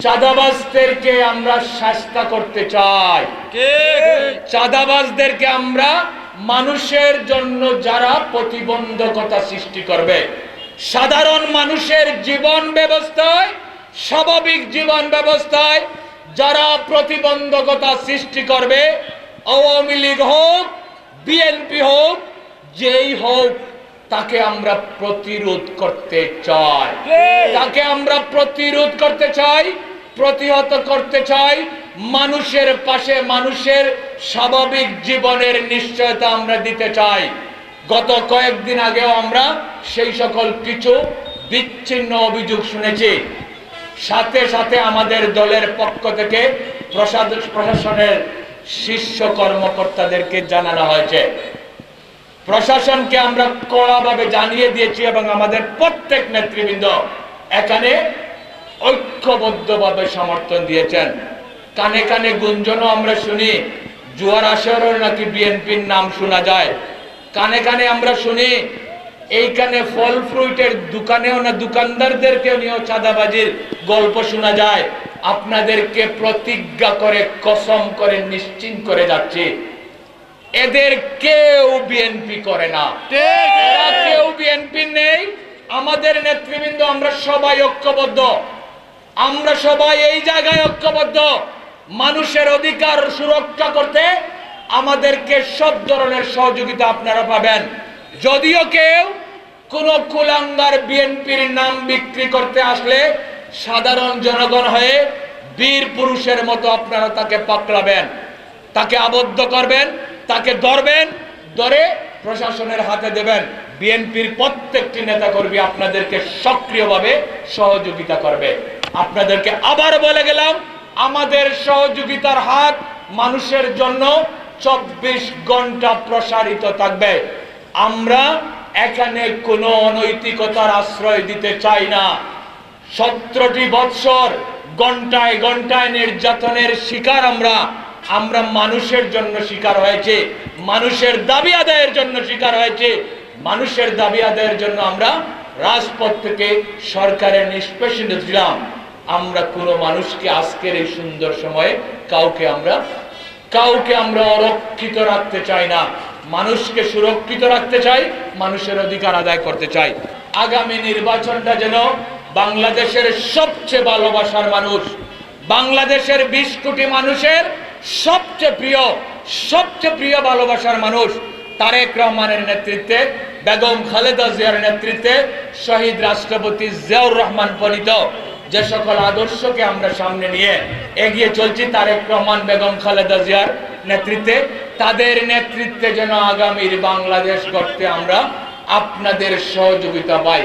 চাঁদাবাজদেরকে আমরা শাস্তা করতে চাই। চাঁদাবাজদেরকে আমরা মানুষের জন্য যারা প্রতিবন্ধকতা সৃষ্টি করবে সাধারণ মানুষের জীবন ব্যবস্থায় স্বাভাবিক জীবন ব্যবস্থায় যারা প্রতিবন্ধকতা সৃষ্টি করবে আওয়ামী লীগ হোক বিএনপি হোক যেই হোক তাকে আমরা প্রতিরোধ করতে চাই। তাকে আমরা প্রতিরোধ করতে চাই প্রতিহত করতে চাই মানুষের পাশে মানুষের স্বাভাবিক জীবনের নিশ্চয়তা আমরা দিতে চাই। গত কয়েকদিন আগেও আমরা সেই সকল কিছু বিচ্ছিন্ন অভিযোগ শুনেছি। সাথে সাথে আমাদের দলের পক্ষ থেকে প্রশাসনের শীর্ষ কর্মকর্তাদেরকে জানানো হয়েছে। প্রশাসনকে আমরা কড়াভাবে জানিয়ে দিয়েছি এবং আমাদের প্রত্যেক নেতৃবৃন্দ এখানে ঐক্যবদ্ধভাবে সমর্থন দিয়েছেন। কানে কানে গুঞ্জনও আমরা শুনি, জুয়ার আসরেও নাকি বিএনপির নাম শোনা যায়। কানে কানে আমরা শুনি, এইখানে ফল ফ্রুইটের দোকানেও না দোকানদারদেরকেও নিয়েও চাঁদাবাজির গল্প শোনা যায়। আপনাদেরকে প্রতিজ্ঞা করে কসম করে নিশ্চিন্ত করে যাচ্ছি। এদের কেউ বিএনপি করে না। এরা কেউ বিএনপি নেই। আমাদের নেতৃবৃন্দ আমরা সবাই ঐক্যবদ্ধ। আমরা সবাই এই জায়গায় ঐক্যবদ্ধ। মানুষের অধিকার সুরক্ষা করতে আমাদেরকে সব ধরনের সহযোগিতা আপনারা পাবেন। যদিও কেউ কোন কুলাঙ্গার বিএনপির নাম বিক্রি করতে আসলে সাধারণ জনগণ হয়ে বীর পুরুষের মতো আপনারা তাকে পাকড়াবেন তাকে আবদ্ধ করবেন। তাকে ধরবেন, ধরে প্রশাসনের হাতে দেবেন। বিএনপির প্রত্যেকটি নেতাকর্মী আপনাদেরকে সক্রিয়ভাবে সহযোগিতা করবে। আপনাদেরকে আবার বলে গেলাম, আমাদের সহযোগিতার হাত মানুষের জন্য চব্বিশ ঘণ্টা প্রসারিত থাকবে। আমরা এখানে কোনো অনৈতিকতার আশ্রয় দিতে চাই না। সতেরোটি বৎসর ঘন্টায় ঘন্টায় নির্যাতনের শিকার আমরা। আমরা মানুষের জন্য শিকার হয়েছে, মানুষের দাবি আদায়ের জন্য শিকার হয়েছে, মানুষের দাবি আদায়ের জন্য আমরা রাজপথ থেকে সরকারের নিষ্পেষিত ছিলাম আমরা কোনো মানুষকে আজকের এই সুন্দর সময়ে কাউকে আমরা কাউকে আমরা অরক্ষিত রাখতে চাই না। মানুষকে সুরক্ষিত রাখতে চাই, মানুষের অধিকার আদায় করতে চাই। আগামী নির্বাচনটা যেন বাংলাদেশের সবচেয়ে ভালোবাসার মানুষ, বাংলাদেশের বিশ কোটি মানুষের সবচেয়ে প্রিয় সবচেয়ে প্রিয় ভালোবাসার মানুষ তারেক রহমানের নেতৃত্বে, বেগম খালেদা জিয়ার নেতৃত্বে শহীদ রাষ্ট্রপতি জিয়াউর রহমান পরিত যে সকল আদর্শকে আমরা সামনে নিয়ে এগিয়ে চলছি, তারেক রহমান, বেগম খালেদা জিয়ার নেতৃত্বে, তাদের নেতৃত্বে যেন আগামীর বাংলাদেশ গড়তে আমরা আপনাদের সহযোগিতা পাই।